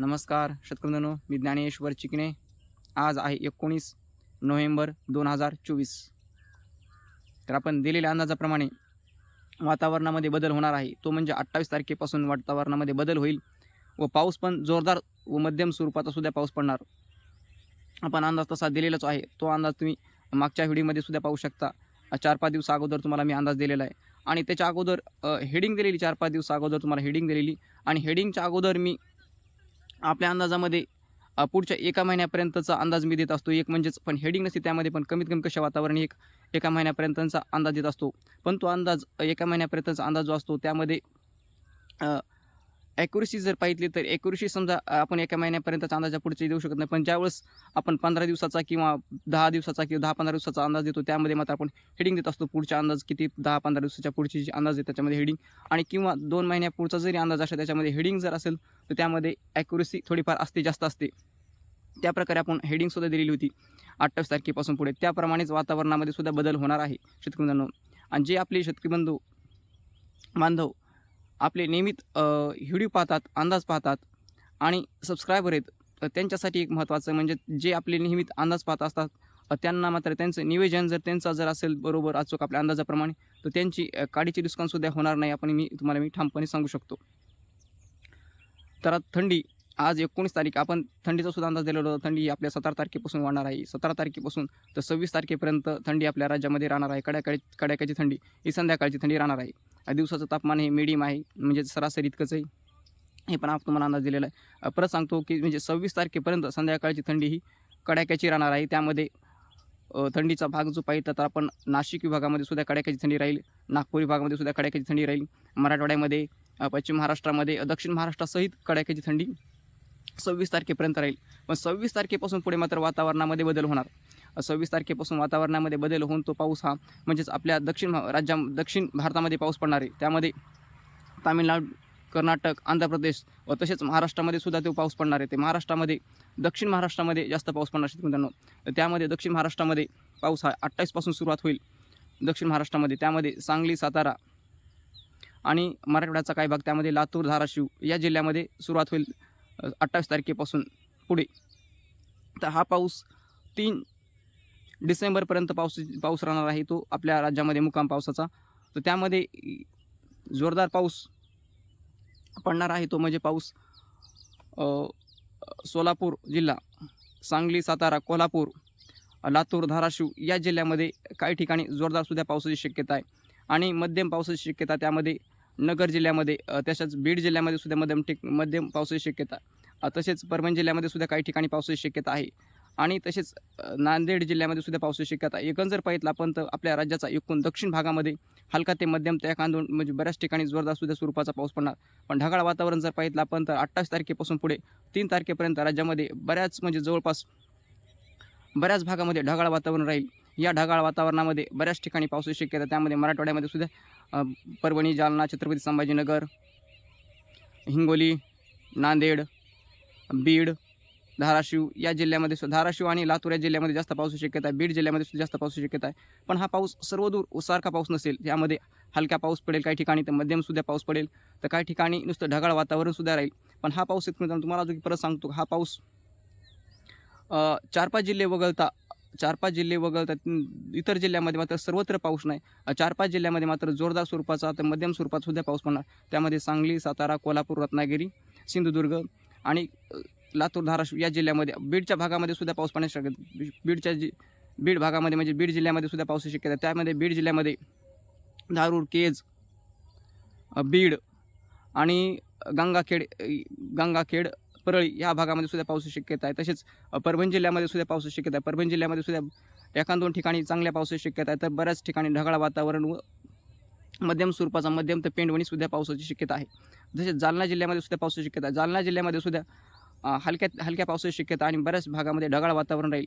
नमस्कार शेतकऱ्यांनो मी ज्ञानेश्वर चिकणे. आज आहे एकोणीस नोव्हेंबर दोन हजार चोवीस. तर आपण दिलेल्या अंदाजाप्रमाणे वातावरणामध्ये बदल होणार आहे. तो म्हणजे अठ्ठावीस तारखेपासून वातावरणामध्ये बदल होईल व पाऊस पण जोरदार व मध्यम स्वरूपाचा सुद्धा पाऊस पडणार. आपण अंदाज तसा दिलेलाच आहे. तो अंदाज तुम्ही मागच्या व्हिडिओमध्ये सुद्धा पाहू शकता. चार पाच दिवसा अगोदर तुम्हाला मी अंदाज दिलेला आहे. आणि त्याच्या अगोदर हेडिंग दिलेली चार पाच दिवसा अगोदर तुम्हाला हेडिंग दिलेली. आणि हेडिंगच्या अगोदर मी आपल्या अंदाजामध्ये पुढच्या एका महिन्यापर्यंतचा अंदाज मी देत असतो. एक म्हणजेच पण हेडिंग नसते त्यामध्ये पण कमीत कमी कशा वातावरण एक एका महिन्यापर्यंतचा अंदाज देत असतो. पण तो अंदाज एका महिन्यापर्यंतचा अंदाज जो असतो त्यामध्ये ॲक्युरेसी जर पाहिली तर ॲक्युरेसी समजा आपण एका महिन्यापर्यंतचा अंदाजा पुढचे देऊ शकत नाही. पण ज्यावेळेस आपण पंधरा दिवसाचा किंवा दहा दिवसाचा किंवा दहा पंधरा दिवसाचा अंदाज देतो त्यामध्ये मात्र आपण हेडिंग देत असतो. पुढचा अंदाज किती? दहा पंधरा दिवसाच्या पुढची जी अंदाज आहे त्याच्यामध्ये हेडिंग आणि किंवा दोन महिन्या पुढचा जरी अंदाज असेल त्याच्यामध्ये हेडिंग जर असेल तर त्यामध्ये ॲक्युरेसी थोडीफार असते जास्त असते. त्याप्रकारे आपण हेडिंगसुद्धा दिलेली होती अठ्ठावीस तारखेपासून पुढे. त्याप्रमाणेच वातावरणामध्ये सुद्धा बदल होणार आहे शेतकरी बांधवांनो आणि जे आपले शेतकरी बंधू बांधव आपले नियमित व्हिडिओ पाहतात अंदाज पाहतात आणि सबस्क्रायबर आहेत. त्यांच्यासाठी एक महत्त्वाचं म्हणजे जे आपले नियमित अंदाज पाहत असतात त्यांना मात्र त्यांचं निवेदन जर त्यांचा जर असेल बरोबर अचूक आपल्या अंदाजाप्रमाणे तर त्यांची काडीची डिस्काउंटसुद्धा होणार नाही आपण मी तुम्हाला मी ठामपणे सांगू शकतो. तर थंडी आज एकोणीस तारीख आपण थंडीचा सुद्धा अंदाज दिलेला होता थंडी आपल्या सतरा तारखेपासून वाढणार आहे. सतरा तारखेपासून तर सव्वीस तारखेपर्यंत थंडी आपल्या राज्यामध्ये राहणार आहे. कड्याकडे कड्याकाची थंडी ही संध्याकाळची थंडी राहणार आहे. दिवसाचं तापमान हे मिडियम आहे. म्हणजे सरासरी इतकंच आहे. हे पण आपण तुम्हाला अंदाज दिलेला आहे. परत सांगतो की म्हणजे सव्वीस तारखेपर्यंत संध्याकाळची थंडी ही कडाक्याची राहणार आहे. त्यामध्ये थंडीचा भाग जो पाहिजे तर आपण नाशिक विभागामध्ये सुद्धा कडाक्याची थंडी राहील. नागपूर विभागामध्ये सुद्धा कडाक्याची थंडी राहील. मराठवाड्यामध्ये पश्चिम महाराष्ट्रामध्ये दक्षिण महाराष्ट्रासहित कडाक्याची थंडी सव्वीस तारखेपर्यंत राहील. पण सव्वीस तारखेपासून पुढे मात्र वातावरणामध्ये बदल होणार. सव्वीस तारखेपासून वातावरणामध्ये बदल होऊन तो पाऊस हा म्हणजेच आपल्या दक्षिण राज्या दक्षिण भारतामध्ये पाऊस पडणार आहे. त्यामध्ये तामिळनाडू कर्नाटक आंध्र प्रदेश व तसेच महाराष्ट्रामध्ये सुद्धा तो पाऊस पडणार आहे. ते महाराष्ट्रामध्ये दक्षिण महाराष्ट्रामध्ये जास्त पाऊस पडणार शेतकरी मित्रांनो. त्यामध्ये दक्षिण महाराष्ट्रामध्ये पाऊस हा अठ्ठावीसपासून सुरुवात होईल. दक्षिण महाराष्ट्रामध्ये त्यामध्ये सांगली सातारा आणि मराठवाड्याचा काही भाग त्यामध्ये लातूर धाराशिव या जिल्ह्यामध्ये सुरुवात होईल अठ्ठावीस तारखेपासून पुढे. तर हा पाऊस तीन डिसेंबरपर्यंत पाऊस पाऊस राहणार आहे. तो आपल्या राज्यामध्ये मुक्काम पावसाचा. तर त्यामध्ये जोरदार पाऊस पडणार आहे. तो म्हणजे पाऊस सोलापूर जिल्हा सांगली सातारा कोल्हापूर लातूर धाराशिव या जिल्ह्यामध्ये काही ठिकाणी जोरदार सुद्धा पावसाची शक्यता आहे. आणि मध्यम पावसाची शक्यता त्यामध्ये नगर जिल्ह्यामध्ये तसेच बीड जिल्ह्यामध्ये सुद्धा मध्यम ठिक मध्यम पावसाची शक्यता तसेच परभणी जिल्ह्यामध्ये सुद्धा काही ठिकाणी पावसाची शक्यता आहे. आणि तसेच नांदेड जिल्ह्यामध्ये सुद्धा पावसाची शक्यता एकंदर जर आपण तर आपल्या राज्याचा एकूण दक्षिण भागामध्ये हलका ते मध्यम त्या कांदून म्हणजे बऱ्याच ठिकाणी जोरदार सुद्धा स्वरूपाचा पाऊस पडणार. पण ढगाळ वातावरण जर पाहितलं आपण तर अठ्ठावीस तारखेपासून पुढे तीन तारखेपर्यंत राज्यामध्ये बऱ्याच म्हणजे जवळपास बऱ्याच भागामध्ये ढगाळ वातावरण राहील. या ढगाळ वातावरणामध्ये बऱ्याच ठिकाणी पावसाची शक्यता त्यामध्ये मराठवाड्यामध्ये सुद्धा परभणी जालना छत्रपती संभाजीनगर हिंगोली नांदेड बीड धाराशिव या जिल्ह्यामध्ये धाराशिव आणि लातूर या जिल्ह्यामध्ये जास्त पावसाची शक्यता आहे. बीड जिल्ह्यामध्ये सुद्धा जास्त पावसाची शक्यता आहे. पण हा पाऊस सर्वदूर उसारखा पाऊस नसेल. यामध्ये हलका पाऊस पडेल काही ठिकाणी तर मध्यमसुद्धा पाऊस पडेल. तर काही ठिकाणी नुसतं ढगाळ वातावरणसुद्धा राहील. पण हा पाऊस येत मित्रांनो तुम्हाला अजून परत सांगतो. हा पाऊस चार पाच जिल्हे वगळता चार पाच जिल्हे वगळता इतर जिल्ह्यामध्ये मात्र सर्वत्र पाऊस नाही. चार पाच जिल्ह्यामध्ये मात्र जोरदार स्वरूपाचा तर मध्यम स्वरूपात सुद्धा पाऊस पडणार. त्यामध्ये सांगली सातारा कोल्हापूर रत्नागिरी सिंधुदुर्ग आणि लातूर धाराशिव या जिल्ह्यामध्ये बीडच्या भागामध्ये सुद्धा पाऊस पडण्याची शक्यता बी- बीडच्या जि बीड भागामध्ये म्हणजे बीड जिल्ह्यामध्ये सुद्धा पावसाची शक्यता आहे. त्यामध्ये बीड जिल्ह्यामध्ये धारूर केज बीड आणि गंगाखेड गंगाखेड परळी या भागामध्ये सुद्धा पावसाची शक्यता आहे. तसेच परभणी जिल्ह्यामध्ये सुद्धा पावसाची शक्यता आहे. परभणी जिल्ह्यामध्ये सुद्धा एखाद दोन ठिकाणी चांगल्या पावसाची शक्यता आहे. तर बऱ्याच ठिकाणी ढगाळ वातावरण व मध्यम स्वरूपाचा मध्यम तर पेंडवणीसुद्धा पावसाची शक्यता आहे. तसेच जालना जिल्ह्यामध्ये सुद्धा पावसाची शक्यता आहे. जालना जिल्ह्यामध्ये सुद्धा हलक्यात हलक्या पावसाची शक्यता आणि बऱ्याच भागामध्ये ढगाळ वातावरण राहील.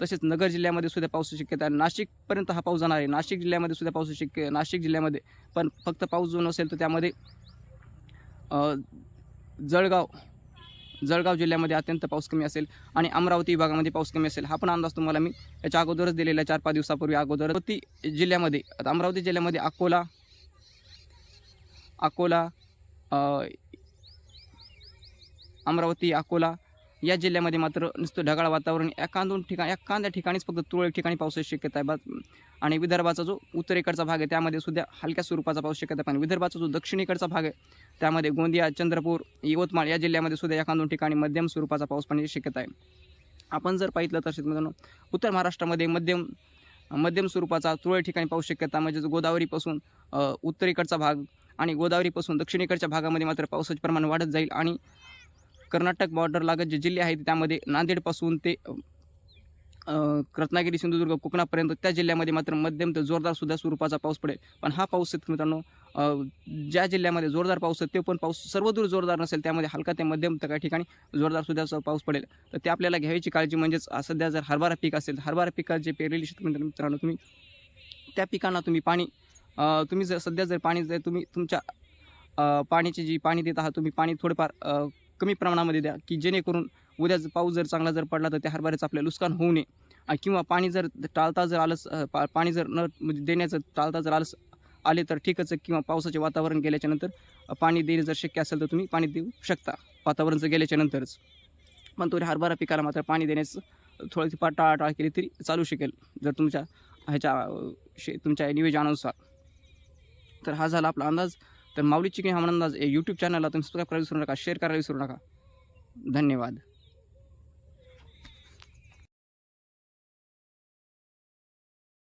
तसेच नगर जिल्ह्यामध्ये सुद्धा पावसाची शक्यता नाशिकपर्यंत हा पाऊस जाणार आहे. नाशिक जिल्ह्यामध्ये सुद्धा पावसाची शक्य नाशिक जिल्ह्यामध्ये पण फक्त पाऊस जो नसेल तर त्यामध्ये जळगाव जळगाव जिल्ह्यामध्ये अत्यंत पाऊस कमी असेल आणि अमरावती विभागामध्ये पाऊस कमी असेल. हा पण अंदाज तुम्हाला मी याच्या अगोदरच दिलेला आहे चार पाच दिवसापूर्वी अगोदर अमरावती जिल्ह्यामध्ये आता अमरावती जिल्ह्यामध्ये अकोला अकोला अमरावती अकोला या जिल्ह्यामध्ये मात्र नुसतं ढगाळ वातावरण. एका दोन ठिकाणी एखाद्या ठिकाणीच फक्त तुरळक ठिकाणी पावसाची शक्यता आहे. बा आणि विदर्भाचा जो उत्तरेकडचा भाग आहे त्यामध्ये सुद्धा हलक्या स्वरूपाचा पाऊस शक्यता पण विदर्भाचा जो दक्षिणेकडचा भाग आहे त्यामध्ये गोंदिया चंद्रपूर यवतमाळ या जिल्ह्यामध्ये सुद्धा एका दोन ठिकाणी मध्यम स्वरूपाचा पाऊस पडण्याची शक्यता आहे. आपण जर पाहिलं तर शेतकऱ्यांनो उत्तर महाराष्ट्रामध्ये मध्यम मध्यम स्वरूपाचा तुरळक ठिकाणी पाऊस शक्यता म्हणजेच गोदावरीपासून उत्तरेकडचा भाग आणि गोदावरीपासून दक्षिणेकडच्या भागामध्ये मात्र पावसाचे प्रमाण वाढत जाईल. आणि कर्नाटक बॉर्डर लागत जे जिल्हे आहेत त्यामध्ये नांदेडपासून ते रत्नागिरी सिंधुदुर्ग कोकणापर्यंत त्या जिल्ह्यामध्ये मात्र मध्यम ते जोरदार सुद्धा स्वरूपाचा पाऊस पडेल. पण हा पाऊस शेतकरी मित्रांनो ज्या जिल्ह्यामध्ये जोरदार पाऊस आहे ते पण पाऊस सर्वदूर जोरदार नसेल त्यामध्ये हलका ते मध्यम तर काही ठिकाणी जोरदार सुद्धा पाऊस पडेल. तर ते आपल्याला घ्यायची काळजी म्हणजेच सध्या जर हरभरा पीक असेल हरभरा पिकात जे पेरलेली शेतकरी मित्रांनो तुम्ही त्या पिकांना तुम्ही पाणी तुम्ही जर सध्या जर पाणी जर तुम्ही तुमच्या पाण्याची जी पाणी देत आहात तुम्ही पाणी थोडंफार कमी प्रमाणामध्ये द्या की जेणेकरून उद्या जर पाऊस जर चांगला जर पडला तर त्या हरभऱ्याचं आपलं नुकसान होऊ नये. किंवा पाणी जर टाळता जर आलंच पा पाणी जर न म्हणजे देण्याचं टाळता जर आलंच आले तर ठीकच किंवा पावसाचे वातावरण गेल्याच्यानंतर पाणी देणे जर शक्य असेल तर तुम्ही पाणी देऊ शकता वातावरण जर गेल्याच्यानंतरच पण तो हरभरा पिकाला मात्र पाणी देण्याचं थोडीशी फार टाळाटाळ केली तरी चालू शकेल जर तुमच्या ह्याच्या शे तुमच्या निवेदनानुसार. तर हा झाला आपला अंदाज. तर माऊली चिकन हा अंदाज यूट्यूब चॅनलला तुम्ही सबस्क्राईब करायला विसरू नका शेअर करायला विसरू नका. धन्यवाद.